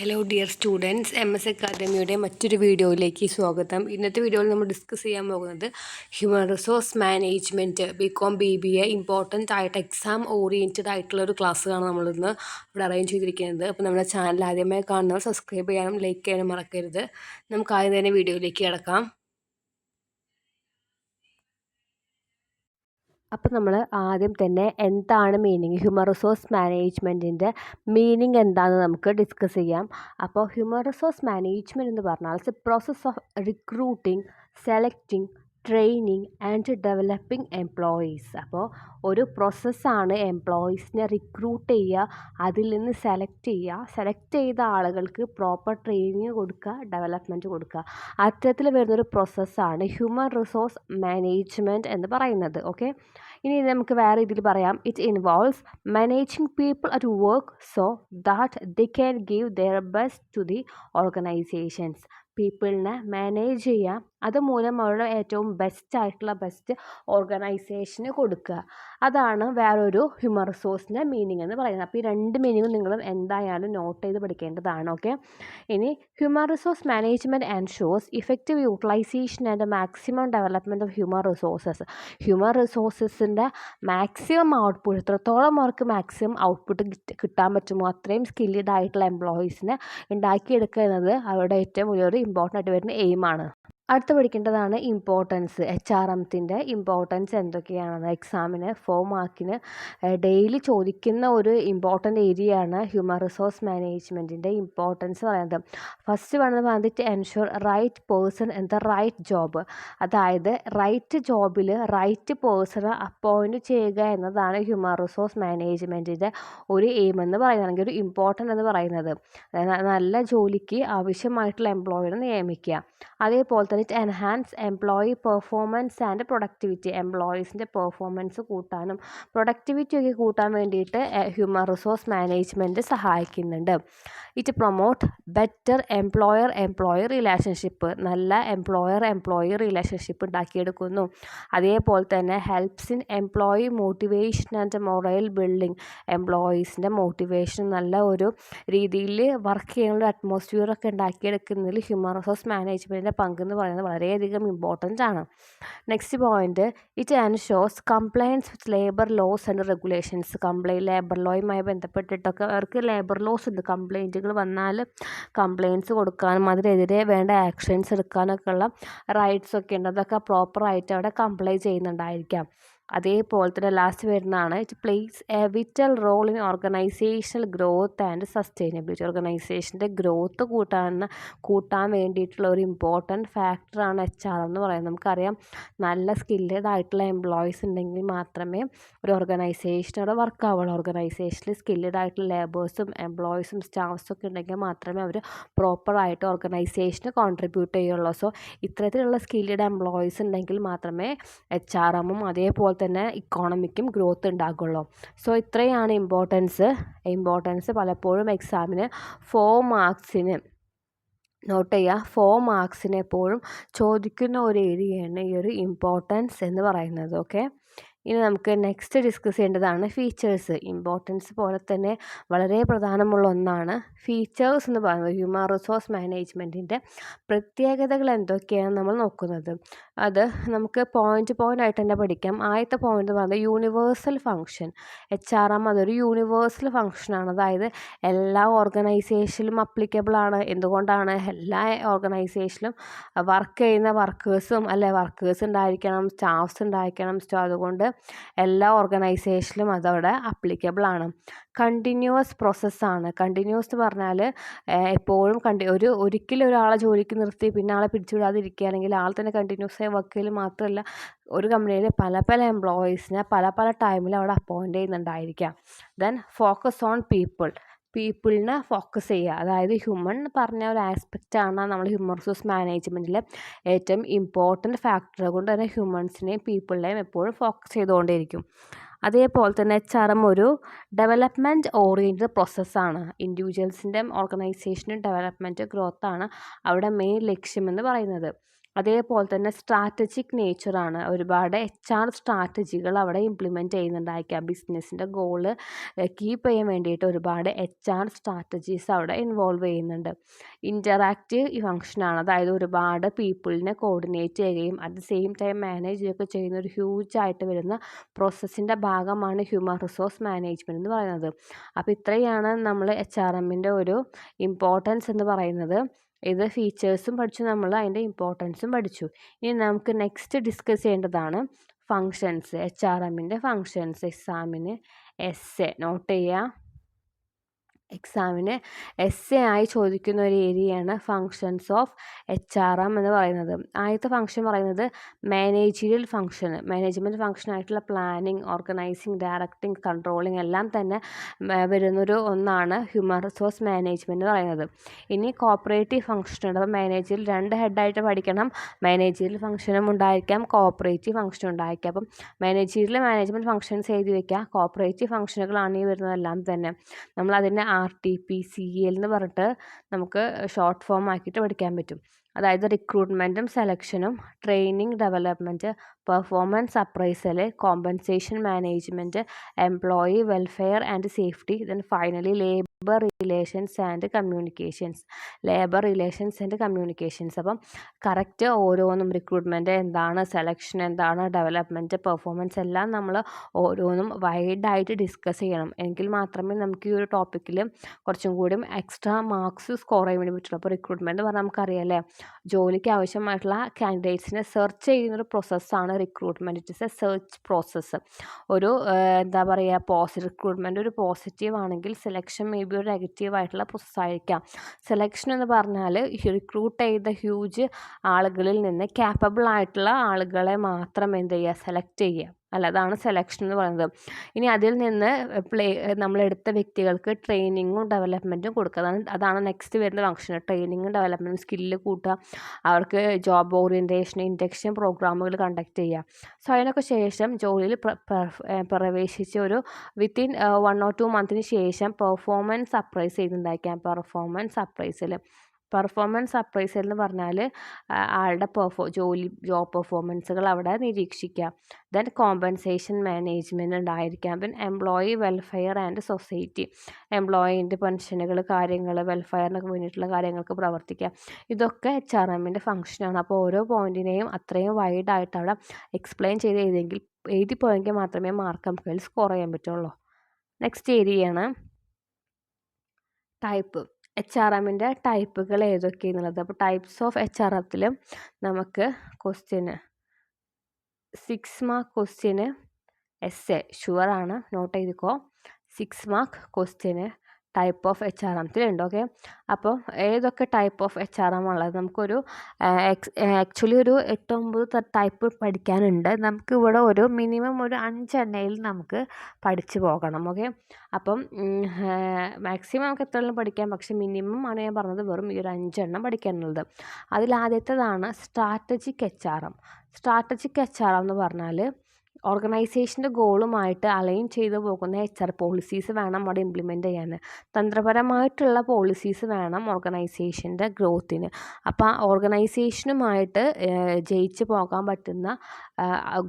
Hello dear students M S അക്കാദമിയുടെ മറ്റൊരു വീഡിയോയിലേക്ക് സ്വാഗതം. ഇന്നത്തെ വീഡിയോയിൽ നമ്മൾ ഡിസ്കസ് ചെയ്യാൻ പോകുന്നത് human resource management B com B B A important ആയിട്ട് എക്സാം ഓറിയന്റഡ് ആയിട്ടുള്ള ഒരു ക്ലാസ്സാണ് നമ്മളിന്ന് ഇവിടെ അറേഞ്ച് ചെയ്തിരിക്കുന്നത്. അപ്പോൾ നമ്മുടെ ചാനൽ ആദ്യമായി കാണുന്നവർ സബ്സ്ക്രൈബ് ചെയ്യാനും ലൈക്ക് ചെയ്യാനും മറക്കരുത്. നമുക്ക് ആദ്യം തന്നെ വീഡിയോയിലേക്ക് കിടക്കാം. അപ്പോൾ നമ്മൾ ആദ്യം തന്നെ എന്താണ് മീനിങ് ഹ്യൂമൻ റിസോഴ്സ് മാനേജ്മെന്റിന്റെ മീനിങ് എന്താണെന്ന് നമുക്ക് ഡിസ്കസ് ചെയ്യാം. അപ്പോൾ ഹ്യൂമൻ റിസോഴ്സ് മാനേജ്മെന്റ് എന്ന് പറഞ്ഞാൽ it's a process of recruiting selecting training and developing employees അപ്പോൾ ഒരു പ്രോസസ്സാണ് എംപ്ലോയീസിനെ റിക്രൂട്ട് ചെയ്യുക അതിൽ നിന്ന് സെലക്ട് ചെയ്യുക. സെലക്ട് ചെയ്ത ആളുകൾക്ക് പ്രോപ്പർ ട്രെയിനിങ് കൊടുക്കുക ഡെവലപ്മെന്റ് കൊടുക്കുക. അത്തരത്തിൽ വരുന്നൊരു പ്രോസസ്സാണ് ഹ്യൂമൻ റിസോഴ്സ് മാനേജ്മെന്റ് എന്ന് പറയുന്നത്. ഓക്കെ ഇനി നമുക്ക് വേറെ രീതിയിൽ പറയാം. It involves managing people at work so that the can give their best to the organizations പീപ്പിളിനെ manage ചെയ്യാം. അതുമൂലം അവരുടെ ഏറ്റവും ബെസ്റ്റ് ആയിട്ടുള്ള ബെസ്റ്റ് ഓർഗനൈസേഷന് കൊടുക്കുക. അതാണ് വേറൊരു ഹ്യൂമൻ റിസോഴ്സിന്റെ മീനിങ് എന്ന് പറയുന്നത്. അപ്പോൾ ഈ രണ്ട് മീനിങ്ങും നിങ്ങൾ എന്തായാലും നോട്ട് ചെയ്ത് പഠിക്കേണ്ടതാണ് ഓക്കെ ഇനി human resource management and shows effective utilization and maximum development of human resources human റിസോഴ്സസിന്റെ maximum output എത്രത്തോളം അവർക്ക് മാക്സിമം ഔട്ട്പുട്ട് കിട്ടാൻ പറ്റുമോ അത്രയും സ്കില്ലഡ് ആയിട്ടുള്ള എംപ്ലോയീസിനെ ഉണ്ടാക്കിയെടുക്കുക എന്നത് അവരുടെ ഏറ്റവും വലിയൊരു ഇമ്പോർട്ടന്റ് ആയിട്ട് വരുന്ന എയിമാണ് അടുത്ത് പഠിക്കേണ്ടതാണ് ഇമ്പോർട്ടൻസ് എച്ച് ആർ എംത്തിന്റെ ഇമ്പോർട്ടൻസ് എന്തൊക്കെയാണെന്ന് എക്സാമിന് ഫോർ മാർക്കിന് ഡെയിലി ചോദിക്കുന്ന ഒരു ഇമ്പോർട്ടന്റ് ഏരിയയാണ് ഹ്യൂമൻ റിസോഴ്സ് മാനേജ്മെന്റിന്റെ ഇമ്പോർട്ടൻസ് പറയുന്നത്. ഫസ്റ്റ് വേണമെന്ന് പറഞ്ഞിട്ട് ensure right person in the right job അതായത് റൈറ്റ് ജോബിൽ റൈറ്റ് പേഴ്സണെ അപ്പോയിന്റ് ചെയ്യുക എന്നതാണ് ഹ്യൂമൻ റിസോഴ്സ് മാനേജ്മെന്റിന്റെ ഒരു എയിം എന്ന് പറയുന്നത് അല്ലെങ്കിൽ ഒരു ഇമ്പോർട്ടന്റ് എന്ന് പറയുന്നത്. നല്ല ജോലിക്ക് ആവശ്യമായിട്ടുള്ള എംപ്ലോയിനെ നിയമിക്കുക. അതേപോലെ തന്നെ it enhance employee performance and productivity എംപ്ലോയീസിന്റെ performance കൂട്ടാനും പ്രൊഡക്ടിവിറ്റി ഒക്കെ കൂട്ടാൻ വേണ്ടിയിട്ട് ഹ്യൂമൻ റിസോഴ്സ് മാനേജ്മെന്റ് സഹായിക്കുന്നുണ്ട്. It promote better employer employee relationship നല്ല എംപ്ലോയർ എംപ്ലോയി റിലേഷൻഷിപ്പ് ഉണ്ടാക്കിയെടുക്കുന്നു. അതേപോലെ തന്നെ helps in employee motivation and morale building എംപ്ലോയീസിന്റെ motivation നല്ല ഒരു രീതിയിൽ വർക്ക് ചെയ്യാനുള്ള അറ്റ്മോസ്ഫിയർ ഒക്കെ ഉണ്ടാക്കിയെടുക്കുന്നതിൽ ഹ്യൂമൻ റിസോഴ്സ് മാനേജ്മെന്റിന്റെ പങ്കെന്ന് പറയുന്നത് വളരെയധികം ഇമ്പോർട്ടന്റ് ആണ്. Next point it ensures compliance with labour laws and regulations compliant labour ലോയുമായി ബന്ധപ്പെട്ടിട്ടൊക്കെ അവർക്ക് ലേബർ ലോസ് ഉണ്ട്. കംപ്ലയിന്റുകൾ വന്നാൽ കംപ്ലയിൻസ് കൊടുക്കാനും അതിനെതിരെ വേണ്ട ആക്ഷൻസ് എടുക്കാനൊക്കെ ഉള്ള റൈറ്റ്സ് ഒക്കെ ഉണ്ട്. അതൊക്കെ പ്രോപ്പറായിട്ട് അവിടെ കംപ്ലൈ ചെയ്യുന്നുണ്ടായിരിക്കാം. അതേപോലെ തന്നെ ലാസ്റ്റ് വരുന്നതാണ് it plays a vital role in organizational growth and sustainability ഓർഗനൈസേഷന്റെ ഗ്രോത്ത് കൂട്ടാൻ കൂട്ടാൻ വേണ്ടിയിട്ടുള്ള ഒരു ഇമ്പോർട്ടന്റ് ഫാക്ടറാണ് എച്ച് ആർ എന്ന് പറയുന്നത്. നമുക്കറിയാം നല്ല സ്കില്ലഡ് ആയിട്ടുള്ള എംപ്ലോയീസ് ഉണ്ടെങ്കിൽ മാത്രമേ ഒരു ഓർഗനൈസേഷനോട് വർക്ക് ആവുള്ളൂ. ഓർഗനൈസേഷനിൽ സ്കില്ലഡ് ആയിട്ടുള്ള ലേബേഴ്സും എംപ്ലോയീസും സ്റ്റാഫ്സും ഒക്കെ ഉണ്ടെങ്കിൽ മാത്രമേ അവർ പ്രോപ്പറായിട്ട് ഓർഗനൈസേഷന് കോൺട്രിബ്യൂട്ട് ചെയ്യുള്ളൂ. സോ ഇത്തരത്തിലുള്ള സ്കില്ലഡ് എംപ്ലോയീസ് ഉണ്ടെങ്കിൽ മാത്രമേ എച്ച് ആർ എമ്മും അതേപോലെ തന്നെ ഇക്കോണമിക്കും ഗ്രോത്ത് ഉണ്ടാകുള്ളൂ സോ ഇത്രയാണ് ഇമ്പോർട്ടൻസ് ഇമ്പോർട്ടൻസ് പലപ്പോഴും എക്സാമിന് ഫോർ മാർക്സിന് നോട്ട് ചെയ്യുക ഫോർ മാർക്സിന് എപ്പോഴും ചോദിക്കുന്ന ഒരു ഏരിയയാണ് ഈ ഒരു ഇമ്പോർട്ടൻസ് എന്ന് പറയുന്നത്. ഓക്കെ ഇനി നമുക്ക് നെക്സ്റ്റ് ഡിസ്കസ് ചെയ്യേണ്ടതാണ് ഫീച്ചേഴ്സ് ഇമ്പോർട്ടൻസ് പോലെ തന്നെ വളരെ പ്രധാനമുള്ള ഒന്നാണ്. ഫീച്ചേഴ്സ് എന്ന് പറയുന്നത് ഹ്യൂമൻ റിസോഴ്സ് മാനേജ്മെന്റിന്റെ പ്രത്യേകതകൾ എന്തൊക്കെയാണ് നമ്മൾ നോക്കുന്നത്? അത് നമുക്ക് പോയിന്റ് പോയിന്റ് ആയിട്ട് തന്നെ പഠിക്കാം. ആദ്യത്തെ പോയിന്റ് എന്ന് പറയുന്നത് universal function H R M അതൊരു യൂണിവേഴ്സൽ ഫങ്ഷനാണ് അതായത് എല്ലാ ഓർഗനൈസേഷനിലും അപ്ലിക്കബിൾ ആണ്. എന്തുകൊണ്ടാണ്? എല്ലാ ഓർഗനൈസേഷനിലും വർക്ക് ചെയ്യുന്ന വർക്കേഴ്സും അല്ലെ വർക്കേഴ്സ് ഉണ്ടായിരിക്കണം സ്റ്റാഫ്സ് ഉണ്ടായിരിക്കണം. അതുകൊണ്ട് എല്ലാ ഓർഗനൈസേഷനിലും അതവിടെ അപ്ലിക്കബിൾ ആണ്. കണ്ടിന്യൂവസ് പ്രോസസ്സാണ് കണ്ടിന്യൂസ് എന്ന് പറഞ്ഞാൽ എപ്പോഴും കണ്ടി ഒരു ഒരിക്കലും ഒരാളെ ജോലിക്ക് നിർത്തി പിന്നെ ആളെ പിടിച്ചുവിടാതിരിക്കുകയാണെങ്കിൽ ആൾ തന്നെ കണ്ടിന്യൂസ് ആയി വർക്ക് ചെയ്യൽ മാത്രമല്ല ഒരു കമ്പനിയിൽ പല പല എംപ്ലോയീസിനെ പല പല ടൈമിൽ അവിടെ അപ്പോയിന്റ് ചെയ്യുന്നുണ്ടായിരിക്കാം. ദെൻ ഫോക്കസ് ഓൺ പീപ്പിൾ പീപ്പിളിനെ ഫോക്കസ് ചെയ്യുക. അതായത് ഹ്യൂമൻ പറഞ്ഞ ഒരു ആസ്പെക്റ്റാണ് നമ്മൾ ഹ്യൂമൻ റിസോഴ്സ് മാനേജ്മെന്റിൽ ഏറ്റവും ഇമ്പോർട്ടന്റ് ഫാക്ടർ കൊണ്ട് തന്നെ ഹ്യൂമൻസിനെയും പീപ്പിളിനെയും എപ്പോഴും ഫോക്കസ് ചെയ്തുകൊണ്ടേയിരിക്കും അതേപോലെ തന്നെ എച്ച് ആർ എം ഒരു ഡെവലപ്മെന്റ് ഓറിയന്റഡ് പ്രോസസ്സാണ് ഇൻഡിവിജ്വൽസിന്റെ ഓർഗനൈസേഷനും ഡെവലപ്മെന്റ് ഗ്രോത്താണ് അവിടെ മെയിൻ ലക്ഷ്യമെന്ന് പറയുന്നത്. അതേപോലെ തന്നെ സ്ട്രാറ്റജിക് നേച്ചറാണ് ഒരുപാട് എച്ച് ആർ സ്ട്രാറ്റജികൾ അവിടെ ഇംപ്ലിമെന്റ് ചെയ്യുന്നുണ്ടായിരിക്കാം. ബിസിനസ്സിന്റെ ഗോൾ കീപ്പ് ചെയ്യാൻ വേണ്ടിയിട്ട് ഒരുപാട് എച്ച് ആർ സ്ട്രാറ്റജീസ് അവിടെ ഇൻവോൾവ് ചെയ്യുന്നുണ്ട്. ഇന്ററാക്റ്റീവ് ഫങ്ഷനാണ് അതായത് ഒരുപാട് പീപ്പിളിനെ കോർഡിനേറ്റ് ചെയ്യുകയും at the same time manage ചെയ്യുകയൊക്കെ ചെയ്യുന്ന ഒരു ഹ്യൂജ് ആയിട്ട് വരുന്ന പ്രോസസ്സിന്റെ ഭാഗമാണ് ഹ്യൂമൻ റിസോഴ്സ് മാനേജ്മെന്റ് എന്ന് പറയുന്നത്. അപ്പോൾ ഇത്രയാണ് നമ്മൾ എച്ച് ആർ എമ്മിന്റെ ഒരു ഇമ്പോർട്ടൻസ് എന്ന് പറയുന്നത്. ഇത് ഫീച്ചേഴ്സും പഠിച്ചു നമ്മൾ അതിന്റെ ഇമ്പോർട്ടൻസും പഠിച്ചു. ഇനി നമുക്ക് നെക്സ്റ്റ് ഡിസ്കസ് ചെയ്യേണ്ടതാണ് ഫങ്ഷൻസ് എച്ച് ആർ എമ്മിന്റെ ഫങ്ഷൻസ് എക്സാമിന് എസ് എ നോട്ട് ചെയ്യുക. എക്സാമിന് എസ് എ ആയി ചോദിക്കുന്ന ഒരു ഏരിയയാണ് functions of H R M എന്ന് പറയുന്നത്. ആദ്യത്തെ ഫങ്ഷൻ പറയുന്നത് മാനേജീരിയൽ ഫങ്ഷൻ മാനേജ്മെന്റ് ഫങ്ഷൻ ആയിട്ടുള്ള പ്ലാനിങ് ഓർഗനൈസിങ് ഡയറക്റ്റിംഗ് കൺട്രോളിങ് എല്ലാം തന്നെ വരുന്നൊരു ഒന്നാണ് ഹ്യൂമൻ റിസോഴ്സ് മാനേജ്മെന്റ് എന്ന് പറയുന്നത്. ഇനി കോപ്പറേറ്റീവ് ഫങ്ഷൻ ഉണ്ട്. അപ്പോൾ മാനേജറിൽ രണ്ട് ഹെഡായിട്ട് പഠിക്കണം. മാനേജീരിയൽ ഫങ്ഷനും ഉണ്ടായിരിക്കാം കോപ്പറേറ്റീവ് ഫങ്ഷനും ഉണ്ടായിരിക്കാം. അപ്പം മാനേജീരിയൽ മാനേജ്മെന്റ് ഫങ്ഷൻസ് എഴുതി വയ്ക്കുക കോപ്പറേറ്റീവ് ഫങ്ഷനുകളാണ് ഈ വരുന്നതെല്ലാം തന്നെ. നമ്മൾ അതിനെ R T P C L എന്ന് പറഞ്ഞിട്ട് നമുക്ക് ഷോർട്ട് ഫോം ആക്കിയിട്ട് പഠിക്കാൻ പറ്റും. അതായത് റിക്രൂട്ട്മെന്റും സെലക്ഷനും training development performance appraisal compensation management employee welfare and safety then finally labour relations and communications labour relations and communications അപ്പം കറക്റ്റ് ഓരോന്നും റിക്രൂട്ട്മെന്റ് എന്താണ് സെലക്ഷൻ എന്താണ് ഡെവലപ്മെന്റ് പെർഫോമൻസ് എല്ലാം നമ്മൾ ഓരോന്നും വൈഡായിട്ട് ഡിസ്കസ് ചെയ്യണം. എങ്കിൽ മാത്രമേ നമുക്ക് ഈ ഒരു ടോപ്പിക്കിൽ കുറച്ചും കൂടി എക്സ്ട്രാ മാർക്സ് സ്കോർ ചെയ്യാൻ വേണ്ടി പറ്റുള്ളൂ. അപ്പോൾ റിക്രൂട്ട്മെന്റ് പറഞ്ഞാൽ നമുക്കറിയാമല്ലേ ജോലിക്ക് ആവശ്യമായിട്ടുള്ള കാൻഡിഡേറ്റ്സിനെ സെർച്ച് ചെയ്യുന്നൊരു പ്രോസസ്സാണ് recruitment it is a search process ഒരു എന്താ പറയുക പോസിറ്റീവ് റിക്രൂട്ട്മെന്റ് ഒരു പോസിറ്റീവ് ആണെങ്കിൽ സെലക്ഷൻ മേ ബി ഒരു നെഗറ്റീവ് ആയിട്ടുള്ള പ്രോസസ്സായിരിക്കാം സെലക്ഷൻ എന്ന് പറഞ്ഞാൽ റിക്രൂട്ട് ചെയ്ത ഹ്യൂജ് ആളുകളിൽ നിന്ന് ക്യാപ്പബിൾ ആയിട്ടുള്ള ആളുകളെ മാത്രം എന്ത് ചെയ്യുക സെലക്ട് ചെയ്യുക. അല്ല അതാണ് സെലക്ഷൻ എന്ന് പറയുന്നത്. ഇനി അതിൽ നിന്ന് പ്ലേ നമ്മളെടുത്ത വ്യക്തികൾക്ക് ട്രെയിനിങ്ങും ഡെവലപ്മെന്റും കൊടുക്കുക. അതാണ് അതാണ് നെക്സ്റ്റ് വരുന്ന ഫംഗ്ഷൻ ട്രെയിനിങ്ങും ഡെവലപ്മെന്റും സ്കില്ല് കൂട്ടുക. അവർക്ക് ജോബ് ഓറിയന്റേഷൻ ഇൻഡക്ഷൻ പ്രോഗ്രാമുകൾ കണ്ടക്ട് ചെയ്യുക. സോ അതിനൊക്കെ ശേഷം ജോലിയിൽ പ്രവേശിച്ച് ഒരു വിത്തിൻ വൺ ഓർ ടു മന്തിന് ശേഷം പെർഫോമൻസ് അപ്രൈസ് ചെയ്യുന്നുണ്ടായിരിക്കാം പെർഫോമൻസ് അപ്രൈസിൽ പെർഫോമൻസ് അപ്രൈസൽ എന്ന് പറഞ്ഞാൽ ആളുടെ പെർഫോ ജോലി ജോബ് പെർഫോമൻസുകൾ അവിടെ നിരീക്ഷിക്കാം ദെൻ കോമ്പൻസേഷൻ മാനേജ്മെന്റ് ഉണ്ടായിരിക്കാം. പിന്നെ എംപ്ലോയി വെൽഫെയർ ആൻഡ് സൊസൈറ്റി എംപ്ലോയിന്റെ പെൻഷനുകൾ കാര്യങ്ങൾ വെൽഫെയറിനൊക്കെ വേണ്ടിയിട്ടുള്ള കാര്യങ്ങൾക്ക് പ്രവർത്തിക്കാം ഇതൊക്കെ എച്ച് ആർ എമ്മിന്റെ ഫംഗ്ഷനാണ് അപ്പോൾ ഓരോ പോയിന്റിനെയും അത്രയും വൈഡായിട്ട് അവിടെ എക്സ്പ്ലെയിൻ ചെയ്ത് എഴുതിയെങ്കിൽ എഴുതി പോയെങ്കിൽ മാത്രമേ മാർക്ക് നമുക്ക് സ്കോർ ചെയ്യാൻ പറ്റുള്ളൂ. നെക്സ്റ്റ് ഏരിയയാണ് ടൈപ്പ്. എച്ച് ആർ എമ്മിന്റെ ടൈപ്പുകൾ ഏതൊക്കെയെന്നുള്ളത്. അപ്പോൾ ടൈപ്സ് ഓഫ് എച്ച് ആർ എഫിൽ നമുക്ക് question six mark question S A ഷുവറാണ് note ചെയ്തിക്കോ. Six mark question type of H R എംത്തിലുണ്ട് okay അപ്പോൾ ഏതൊക്കെ type of H R M ഉള്ളത്? നമുക്കൊരു ആക്ച്വലി ഒരു എട്ടൊമ്പത് ടൈപ്പ് പഠിക്കാനുണ്ട്. നമുക്ക് ഇവിടെ ഒരു മിനിമം ഒരു അഞ്ചെണ്ണയിൽ നമുക്ക് പഠിച്ചു പോകണം ഓക്കെ അപ്പം മാക്സിമം നമുക്ക് എത്രയെണ്ണം പഠിക്കാം? പക്ഷേ മിനിമം ആണ് ഞാൻ പറഞ്ഞത് വെറും ഈ ഒരു അഞ്ചെണ്ണം പഠിക്കാനുള്ളത്. അതിൽ ആദ്യത്തേതാണ് strategic H R M strategic H R M എന്ന് പറഞ്ഞാൽ ഓർഗനൈസേഷന്റെ ഗോളുമായിട്ട് അലൈൻ ചെയ്തു പോകുന്ന എച്ച് ആർ പോളിസീസ് വേണം അവിടെ ഇംപ്ലിമെന്റ് ചെയ്യാൻ. തന്ത്രപരമായിട്ടുള്ള പോളിസീസ് വേണം ഓർഗനൈസേഷന്റെ ഗ്രോത്തിന്. അപ്പോൾ ഓർഗനൈസേഷനുമായിട്ട് ജയിച്ച് പോകാൻ പറ്റുന്ന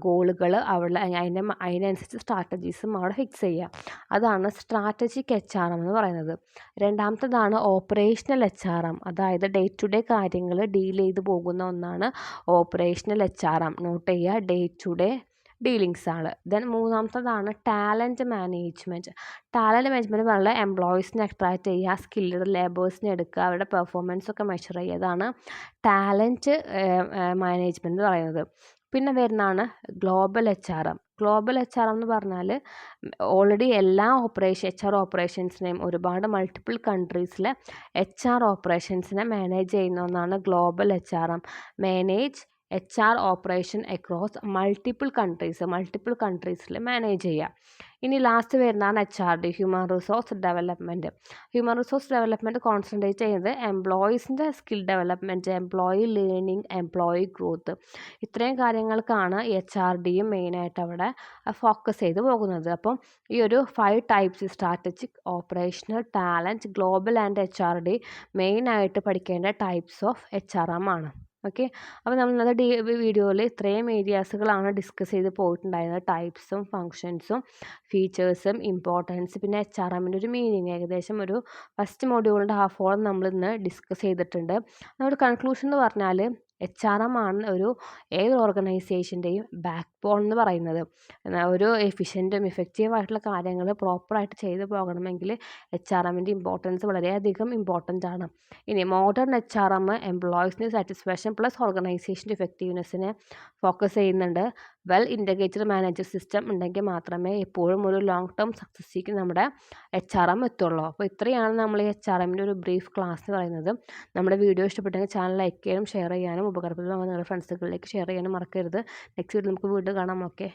ഗോളുകൾ അവിടെ അതിന്റെ അതിനനുസരിച്ച് സ്ട്രാറ്റജീസും അവിടെ ഫിക്സ് ചെയ്യുക അതാണ് സ്ട്രാറ്റജിക് എച്ച് ആർ എം എന്ന് പറയുന്നത്. രണ്ടാമത്തതാണ് ഓപ്പറേഷണൽ എച്ച് ആർ എം. അതായത് ഡേ ടു ഡേ കാര്യങ്ങൾ ഡീൽ ചെയ്ത് പോകുന്ന ഒന്നാണ് operational H R M. Note ചെയ്യുക ഡേ ടു ഡേ ഡീലിങ്സ് ആണ്. ദെൻ മൂന്നാമത്തതാണ് ടാലന്റ് മാനേജ്മെന്റ് ടാലന്റ് മാനേജ്മെന്റ് പറഞ്ഞാൽ എംപ്ലോയീസിനെ അട്രാക്റ്റ് ചെയ്യുക സ്കിൽഡ് ലേബേഴ്സിനെ എടുക്കുക അവരുടെ പെർഫോമൻസ് ഒക്കെ മെഷർ ചെയ്യുക ടാലന്റ് മാനേജ്മെന്റ് പറയുന്നത്. പിന്നെ വരുന്നതാണ് global H R M global H R എന്ന് പറഞ്ഞാൽ ഓൾറെഡി എല്ലാ ഓപ്പറേഷൻ എച്ച് ആർ ഓപ്പറേഷൻസിനെയും ഒരുപാട് മൾട്ടിപ്പിൾ കൺട്രീസിലെ എച്ച് ആർ ഓപ്പറേഷൻസിനെ മാനേജ് ചെയ്യുന്ന ഒന്നാണ് global H R M manage H R operation across multiple countries multiple കൺട്രീസിൽ manage ചെയ്യുക ഇനി ലാസ്റ്റ് വരുന്നതാണ് H R D human resource development human resource development concentrate ചെയ്യുന്നത് എംപ്ലോയീസിന്റെ skill development employee learning employee growth ഇത്രയും കാര്യങ്ങൾക്കാണ് H R ഡിയും മെയിനായിട്ട് അവിടെ focus ചെയ്ത് പോകുന്നത്. അപ്പം ഈ ഒരു five types strategic operational talent global and H R D മെയിനായിട്ട് പഠിക്കേണ്ട types of H R M ആണ്. ഓക്കെ. അപ്പോൾ നമ്മൾ ഇന്നത്തെ വീഡിയോയിൽ ഇത്രയും ഏരിയാസുകളാണ് ഡിസ്കസ് ചെയ്ത് പോയിട്ടുണ്ടായിരുന്നത്. ടൈപ്സും ഫങ്ഷൻസും ഫീച്ചേഴ്സും ഇമ്പോർട്ടൻസ് പിന്നെ എച്ച് ആർ എമ്മിന്റെ ഒരു മീനിങ്. ഏകദേശം ഒരു ഫസ്റ്റ് മോഡ്യൂളിന്റെ ഹാഫോളം നമ്മൾ ഇന്ന് ഡിസ്കസ് ചെയ്തിട്ടുണ്ട്. നമ്മുടെ കൺക്ലൂഷൻ എന്ന് പറഞ്ഞാൽ എച്ച് ആർ എം ആണ് ഒരു ഏത് ഓർഗനൈസേഷന്റെയും ബാക്ക് ബോൺ എന്ന് പറയുന്നത്. ഒരു എഫിഷ്യന്റും ഇഫക്റ്റീവ് ആയിട്ടുള്ള കാര്യങ്ങൾ പ്രോപ്പറായിട്ട് ചെയ്തു പോകണമെങ്കിൽ എച്ച് ആർ എമ്മിന്റെ ഇമ്പോർട്ടൻസ് വളരെയധികം ഇമ്പോർട്ടന്റ് ആണ്. ഇനി മോഡേൺ എച്ച് ആർ എം എംപ്ലോയീസിന്റെ സാറ്റിസ്ഫാക്ഷൻ പ്ലസ് ഓർഗനൈസേഷന്റെ ഇഫക്റ്റീവ്നെസ്സിനെ ഫോക്കസ് ചെയ്യുന്നുണ്ട്. വെൽ ഇന്റഗ്രേറ്റഡ് മാനേജർ സിസ്റ്റം ഉണ്ടെങ്കിൽ മാത്രമേ എപ്പോഴും ഒരു ലോങ് ടേം സക്സസ്സിലേക്ക് നമ്മുടെ എച്ച് ആർ എം എത്തുള്ളൂ അപ്പോൾ ഇത്രയാണ് നമ്മൾ ഈ എച്ച് ആർ എമ്മിന്റെ ഒരു ബ്രീഫ് ക്ലാസ് എന്ന് പറയുന്നത്. നമ്മുടെ വീഡിയോ ഇഷ്ടപ്പെട്ടെങ്കിൽ ചാനൽ ലൈക്ക് ചെയ്യാനും ഷെയർ ചെയ്യാനും ഉപകാരപ്രദമാകുന്ന നിങ്ങളുടെ ഫ്രണ്ട്സുകളിലേക്ക് ഷെയർ ചെയ്യാനും മറക്കരുത്. നെക്സ്റ്റ് വീഡിയോ നമുക്ക് വീണ്ടും കാണാം. ഓക്കെ.